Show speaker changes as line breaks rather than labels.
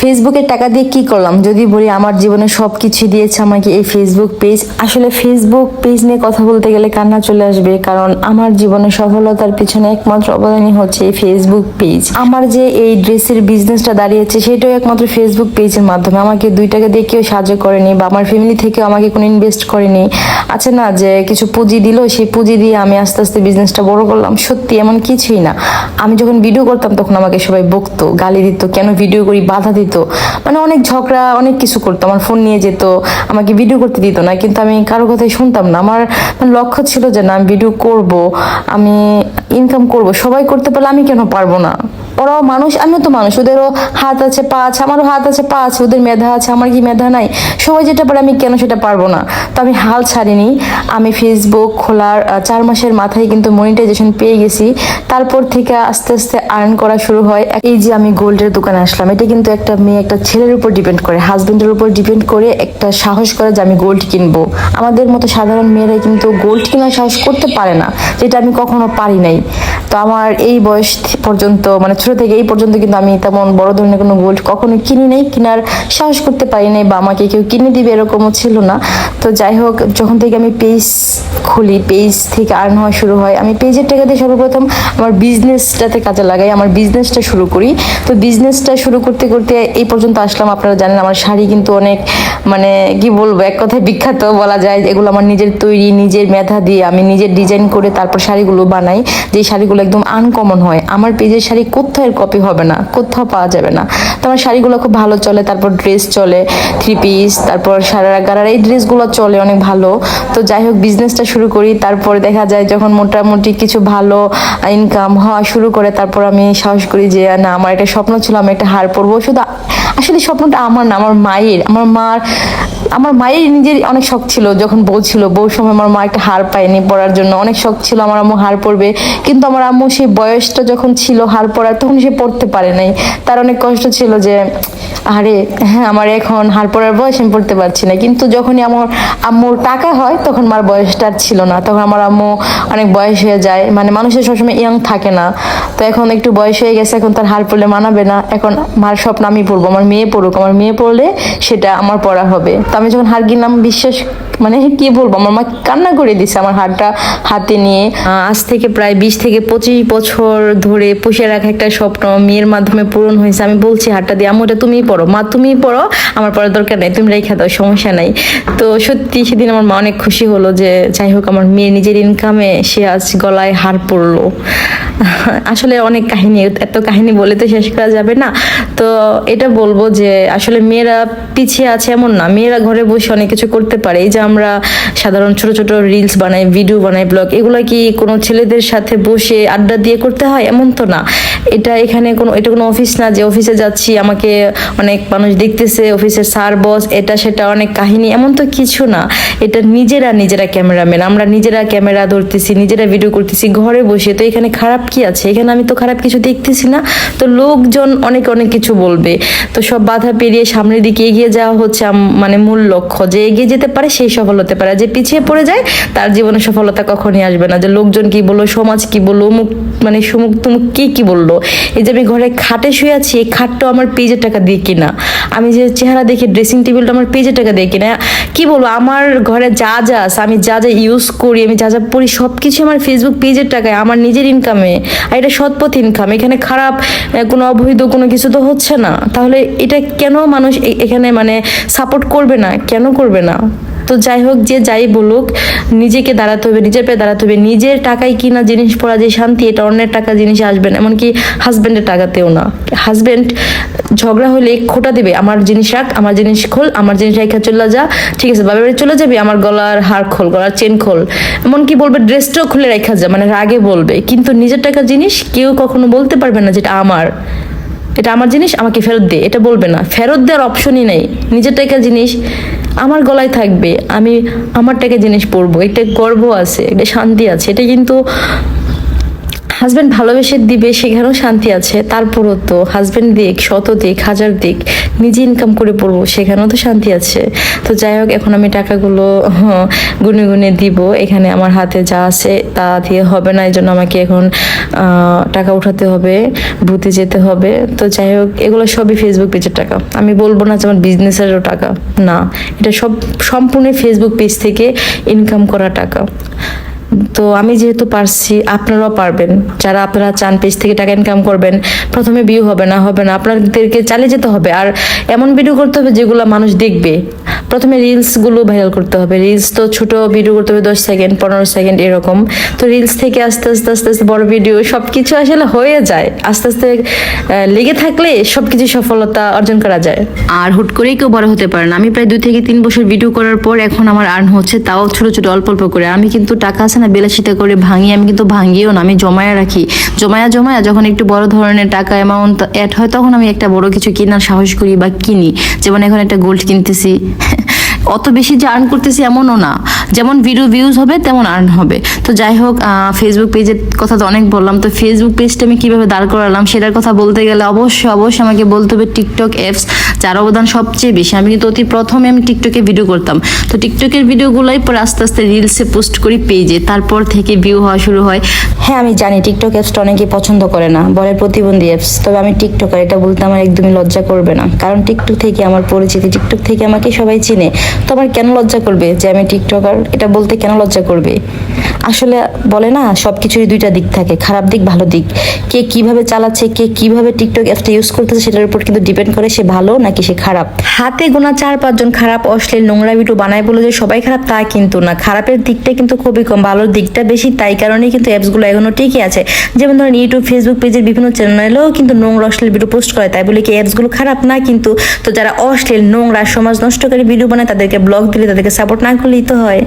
ফেসবুকের টাকা দিয়ে কি করলাম? যদি বলি আমার জীবনে সব কিছু দিয়েছে আমাকে এই ফেসবুক পেজ আসলে ফেসবুক পেজ নিয়ে কথা বলতে গেলে কান্না চলে আসবে, কারণ আমার জীবনে সফলতার পিছনে একমাত্র অবদানই হচ্ছে এই ফেসবুক পেজ আমার যে এই ড্রেসের বিজনেসটা দাঁড়িয়েছে, সেটাও একমাত্র ফেসবুক পেজের মাধ্যমে। আমাকে দুই টাকা দিয়ে কেউ সাহায্য করেনি বা আমার ফ্যামিলি থেকেও আমাকে কোনো ইনভেস্ট করেনি। আছে না যে কিছু পুঁজি দিল, সেই পুঁজি দিয়ে আমি আস্তে আস্তে বিজনেসটা বড় করলাম। সত্যি এমন কিছুই না। আমি যখন ভিডিও করতাম, তখন আমাকে সবাই বকতো, গালি দিত, কেন ভিডিও করি, বাধা দিত। মানে অনেক ঝগড়া, অনেক কিছু করতো, আমার ফোন নিয়ে যেত, আমাকে ভিডিও করতে দিত না, কিন্তু আমি কারও কথাই শুনতাম না। আমার মানে লক্ষ্য ছিল যে না, আমি ভিডিও করব, আমি ইনকাম করব, সবাই করতে পারলে আমি কেন পারব না? ওরাও মানুষ, আমিও তো মানুষ, ওদেরও হাত আছে, পা আছে, আমারও হাত আছে, পা আছে, ওদের মেধা আছে, আমার কি মেধা নাই? সবাই যেটা পারে আমি কেন সেটা পারব না। তো আমি হাল ছাড়িনি, আমি ফেসবুক খোলার চার মাসের মাথায় কিন্তু মনিটাইজেশন পেয়ে গেছি। তারপর থেকে আস্তে আস্তে আর্ন করা শুরু হয়। এই যে আমি গোল্ডের দোকানে আসলাম, এটা কিন্তু একটা মেয়ে, একটা ছেলের উপর ডিপেন্ড করে হাজবেন্ডের উপর ডিপেন্ড করে একটা সাহস করে যে আমি গোল্ড কিনবো। আমাদের মতো সাধারণ মেয়েরা কিন্তু গোল্ড কেনার সাহস করতে পারে না, যেটা আমি কখনো পারি নাই। তো আমার এই বয়স পর্যন্ত মানে ছোট থেকে এই পর্যন্ত কিন্তু আমি তেমন বড় ধরনের কোনো গোল্ড কখনো কিনি নাই, কেনার সাহস করতে পারি নাই বা আমাকে কেউ কিনে দিবে এরকমও ছিল না। তো যাই হোক, যখন থেকে আমি পেজ খুলি পেজ থেকে আর্ন হওয়া শুরু হয়, আমি পেজের টাকা দিয়ে সর্বপ্রথম আমার বিজনেসটাতে কাজে লাগাই, আমার বিজনেসটা শুরু করি। তো বিজনেসটা শুরু করতে করতে এই পর্যন্ত আসলাম। আপনারা জানেন আমার শাড়ি কিন্তু অনেক মানে কি বলব, এক কথায় বিখ্যাত বলা যায়। এগুলো আমার নিজের তৈরি, নিজের মেধা দিয়ে আমি নিজের ডিজাইন করে তারপর শাড়িগুলো বানাই। যে শাড়িগুলো একদম আনকমন হয়, আমার পেজের শাড়ি কোথাও এর কপি হবে না, কোথাও পাওয়া যাবে না। তো আমার শাড়িগুলো খুব ভালো চলে, তারপর ড্রেস চলে থ্রি পিস তারপর সারারা গারার এই ড্রেসগুলো চলে অনেক ভালো। তো যাই হোক বিজনেসটা শুরু করি, তারপরে দেখা যায় যখন মোটামুটি কিছু ভালো ইনকাম হওয়া শুরু করে, তারপর আমি সাহস করি যে, না, আমার একটা স্বপ্ন ছিল, আমি একটা হার পরবো। শুধু আসলে স্বপ্নটা আমার না, আমার মায়ের। আমার মার আমার মায়ের নিজের অনেক শখ ছিল, যখন বউ ছিল। বউর সময় আমার মা একটা হার পায়নি পড়ার জন্য। অনেক শখ ছিল আমার আম্মু হার পড়বে কিন্তু আমার আম্মু সেই বয়সটা যখন ছিল হার পড়ার তখন সে পড়তে পারে নাই। তার অনেক কষ্ট ছিল যে, আরে হ্যাঁ আমার এখন হার পড়ার বয়স, আমি পড়তে পারছি না। কিন্তু যখনই আমার আম্মুর টাকা হয়, তখন আমার বয়সটা আর ছিল না। তখন আমার আম্মু অনেক বয়স হয়ে যায়। মানে মানুষের সবসময় ইয়াং থাকে না। তো এখন একটু বয়স হয়ে গেছে, এখন তার হার পড়লে মানাবে না। এখন মার স্বপ্ন আমি পড়ব আমার মেয়ে পড়ুক, আমার মেয়ে পড়লে সেটা আমার পড়া হবে। তো আমি যখন হার কিনলাম বিশ্বাস মানে কি বলব, আমার মা কান্না করে দিছে আমার হারটা হাতে নিয়ে। আজ থেকে প্রায় বিশ থেকে পঁচিশ বছর ধরে পুষে রাখা একটা স্বপ্ন মেয়ের মাধ্যমে পূরণ হয়েছে। আমি বলছি হারটা দিয়ে আমি ওটা তুমিই পড়ো। মা, তুমিই পড়ো, আমার পড়ার দরকার নেই, তুমি রেখে দাও, সমস্যা নাই। তো সত্যি সেদিন আমার মা অনেক খুশি হলো যে, যাই হোক, আমার মেয়ে নিজের ইনকামে সে আজ গলায় হার পড়ল আসলে অনেক কাহিনী, এত কাহিনী বলে তো শেষ করা যাবে না। তো এটা বলব যে, আসলে মেয়েরা পিছিয়ে আছে এমন না। মেয়েরা ঘরে বসে অনেক কিছু করতে পারে। এই যে আমরা সাধারণ ছোট ছোট রিলস বানাই ভিডিও বানাই ব্লগ এগুলো কি কোনো ছেলেদের সাথে বসে আড্ডা দিয়ে করতে হয়? এমন তো না। এটা এখানে কোনো, এটা কোনো অফিস না, যে অফিসে যাচ্ছি, আমাকে অনেক মানুষ দেখতেছে অফিসের স্যার বস এটা সেটা অনেক কাহিনী, এমন তো কিছু না। এটা নিজেরা নিজেরা ক্যামেরাম্যান আমরা নিজেরা ক্যামেরা ধরতেছি, নিজেরা ভিডিও করতেছি, ঘরে বসে, তো এখানে খারাপ কি আছে? এখানে আমি তো খারাপ কিছু দেখতেছি না, তো লোকজন অনেক অনেক কিছু বলবে। তো সব বাধা পেরিয়ে সামনের দিকে এগিয়ে যাওয়া হচ্ছে মানে মূল লক্ষ্য, যে এগিয়ে যেতে পারে সেই সফল হতে পারে যে পিছিয়ে পড়ে যায়, তার জীবনে সফলতা কখনই আসবে না। যে লোকজন কি বলল, সমাজ কি বলল, অমুক মানে সুমুক তুমুক কি কি বলল? এই যে আমি ঘরে খাটে শুয়ে আছি, এই খাটটাও আমার পেজের টাকা দিয়ে কিনা। আমি যে চেহারা দেখি ড্রেসিং টেবিলটা আমার পেজের টাকা দিয়ে কিনা। কি বলব, আমার ঘরে যা যা আছে, আমি যা যা ইউজ করি, আমি যা যা পড়ি সব কিছু আমার ফেসবুক পেজের টাকায়, আমার নিজের ইনকামে আর এটা সৎপথ ইনকাম এখানে খারাপ কোনো অবৈধ কোনো কিছু তো হচ্ছে না। তাহলে এটা কেন মানুষ এখানে মানে সাপোর্ট করবে না? কেন করবে না? তো যাই হোক, যে যাই বলুক, নিজেকে দাঁড়াতে হবে, নিজের পায়ে দাঁড়াতে হবে। নিজের টাকায় কিনা জিনিস পড়া যে শান্তি, এটা অন্যের টাকা জিনিস আসবে না। এমনকি হাজব্যান্ডের টাকাতেও না। হাজব্যান্ড ঝগড়া হলে খোটা দেবে, আমার জিনিস রাখ, আমার জিনিস খোল, আমার জিনিস রেখা চলে যা, ঠিক আছে, বাবার বাড়ি চলে যাবি, আমার গলার হার খোল, গলার চেন খোল। এমনকি বলবে ড্রেসটাও খুলে রেখা যা। মানে রাগে বলবে। কিন্তু নিজের টাকা জিনিস কেউ কখনো বলতে পারবে না যেটা আমার। এটা আমার জিনিস, আমাকে ফেরত দে। এটা বলবে না। ফেরত দেওয়ার অপশনই নেই। নিজের টাকা জিনিস আমার গলায় থাকবে। আমি আমার টাকা জিনিস পরবো। এটা গর্ব আছে, এটা শান্তি আছে। এটা কিন্তু হাজব্যান্ড ভালোবেসে দিবে সেখানেও শান্তি আছে। তারপরও তো হাজব্যান্ড দিক শত দিক হাজার দিক নিজে ইনকাম করে পড়ব সেখানেও তো শান্তি আছে। তো যাই হোক এখন আমি টাকাগুলো হ্যাঁ, গুনে গুনে দিব। এখানে আমার হাতে যা আছে তা দিয়ে হবে না। এই জন্য আমাকে এখন টাকা উঠাতে হবে ভূতে যেতে হবে। তো যাই হোক এগুলো সবই ফেসবুক পেজের টাকা। আমি বলব না যে আমার বিজনেসেরও টাকা। না এটা সব সম্পূর্ণ ফেসবুক পেজ থেকে ইনকাম করা টাকা। তো আমি যেহেতু পারছি, আপনারাও পারবেন। যারা আপনারা চান পেজ থেকে টাকা ইনকাম করবেন, প্রথমে ভিউ হবে না হবে না, আপনাদেরকে চালিয়ে যেতে হবে। আর এমন ভিডিও করতে হবে যেগুলো মানুষ দেখবে। প্রথমে রিলসগুলো ভাইরাল করতে হবে। রিলস তো ছোট ভিডিও করতে হবে দশ সেকেন্ড পনেরো সেকেন্ড এরকম। তো রিলস থেকে আস্তে আস্তে আস্তে আস্তে বড় ভিডিও সব কিছু আসলে হয়ে যায়। আস্তে আস্তে লেগে থাকলে সব কিছু সফলতা অর্জন করা যায়। আর হুট করেই কেউ বড় হতে পারে না। আমি প্রায় দুই থেকে তিন বছর ভিডিও করার পর এখন আমার আর্ন হচ্ছে, তাও ছোট ছোট, অল্প অল্প করে। আমি কিন্তু টাকা আছে না বিলাসিতা করে ভাঙি, আমি কিন্তু ভাঙিও না, আমি জমায়া রাখি। জমায়া জমায়া যখন একটু বড় ধরনের টাকা অ্যামাউন্ট অ্যাড হয়, তখন আমি একটা বড় কিছু কেনার সাহস করি বা কিনি। যেমন এখন একটা গোল্ড কিনতেছি অত বেশি যে আর্ন করতেছি এমনও না। যেমন ভিডিও ভিউজ হবে, তেমন আর্ন হবে। তো যাই হোক ফেসবুক পেজের কথা তো অনেক বললাম। তো ফেসবুক পেজটা আমি কীভাবে দাঁড় করালাম সেটার কথা বলতে গেলে অবশ্যই অবশ্যই আমাকে বলতে হবে টিকটক অ্যাপস যার অবদান সবচেয়ে বেশি। আমি কিন্তু অতি প্রথমে আমি টিকটকে ভিডিও করতাম। তো টিকটকের ভিডিওগুলোই পরে আস্তে আস্তে রিলসে পোস্ট করি পেজে তারপর থেকে ভিউ হওয়া শুরু হয়। হ্যাঁ আমি জানি টিকটক অ্যাপসটা অনেকে পছন্দ করে না, বলে প্রতিবন্ধী অ্যাপস তবে আমি টিকটকার এটা বলতে আমার একদমই লজ্জা করবে না। কারণ টিকটক থেকে আমার পরিচিতি টিকটক থেকে আমাকে সবাই চিনে। তো আমার কেন লজ্জা করবে যে আমি টিকটকার? এটা বলতে কেন লজ্জা করবে? আসলে বলে না সব কিছুরই দুইটা দিক থাকে, খারাপ দিক, ভালো দিক। কে কীভাবে চালাচ্ছে, কে কীভাবে টিকটক অ্যাপসটা ইউজ করতেছে, সেটার উপর কিন্তু ডিপেন্ড করে সে ভালো নাকি সে খারাপ। হাতে গোনা চার পাঁচজন খারাপ, অশ্লীল নোংরা ভিডিও বানায় বলে যে সবাই খারাপ, তা কিন্তু না। খারাপের দিকটা কিন্তু খুবই কম, ভালোর দিকটা বেশি, তাই কারণেই কিন্তু অ্যাপসগুলো এখনও ঠিকই আছে। যেমন ধরেন ইউটিউব ফেসবুক পেজের বিভিন্ন চ্যানেলেও কিন্তু নোংরা, অশ্লীল ভিডিও পোস্ট করে, তাই বলে কি অ্যাপসগুলো খারাপ? না কিন্তু, তো যারা অশ্লীল, নোংরা, সমাজ নষ্টকারী ভিডিও বানায়, তাদেরকে ব্লগ দিলে তাদেরকে সাপোর্ট না করলেই তো হয়।